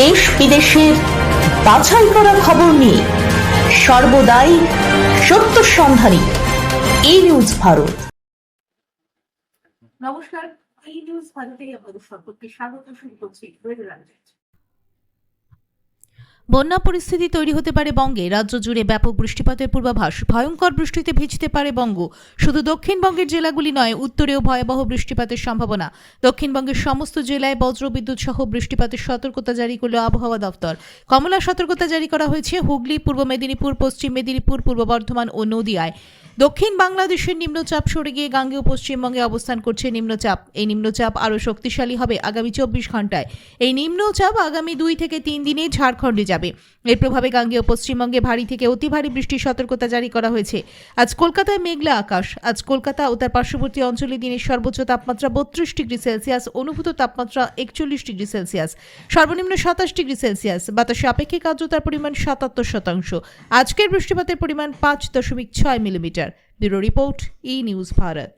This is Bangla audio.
দেশ বিদেশের বাছাই করা খবর নিয়ে সর্বদাই সত্য সন্ধানী এই নিউজ ভারত। নমস্কার, এই নিউজ ভারতে আপনাদের সকলকে স্বাগত শুরু করছি বন্যা পরিস্থিতি তৈরি হতে পারে বঙ্গে। রাজ্য জুড়ে ব্যাপক বৃষ্টিপাতের পূর্বাভাস। ভয়ঙ্কর বৃষ্টিতে ভিজতে পারে বঙ্গ। শুধু দক্ষিণবঙ্গের জেলাগুলি নয়, উত্তরেও ভয়াবহ বৃষ্টিপাতের সম্ভাবনা। দক্ষিণবঙ্গের সমস্ত জেলায় বজ্রবিদ্যুৎ সহ বৃষ্টিপাতের সতর্কতা জারি করল আবহাওয়া দপ্তর। কমলা সতর্কতা জারি করা হয়েছে হুগলি, পূর্ব মেদিনীপুর, পশ্চিম মেদিনীপুর, পূর্ব বর্ধমান ও নদিয়ায়। দক্ষিণ বাংলাদেশের নিম্নচাপ সরে গিয়ে গাঙ্গেয় পশ্চিমবঙ্গে অবস্থান করছে নিম্নচাপ। এই নিম্নচাপ আরও শক্তিশালী হবে আগামী চব্বিশ ঘন্টায় এই নিম্নচাপ আগামী দুই থেকে তিন দিনে ঝাড়খণ্ডে যাবে। এর প্রভাবে গাঙ্গেয় পশ্চিমবঙ্গে ভারী থেকে অতি ভারী বৃষ্টির সতর্কতা জারি করা হয়েছে। আজ কলকাতায় মেঘলা আকাশ। আজ কলকাতা ও তার পার্শ্ববর্তী অঞ্চলে দিনের সর্বোচ্চ তাপমাত্রা বত্রিশ ডিগ্রি সেলসিয়াস, অনুভূত তাপমাত্রা একচল্লিশ ডিগ্রি সেলসিয়াস। সর্বনিম্ন সাতাশ ডিগ্রি সেলসিয়াস। বাতাসে আপেক্ষিক আর্দ্রতার পরিমাণ সাতাত্তর শতাংশ। আজকের বৃষ্টিপাতের পরিমাণ পাঁচ দশমিক ছয় millimetre. Bureau report E news Bharat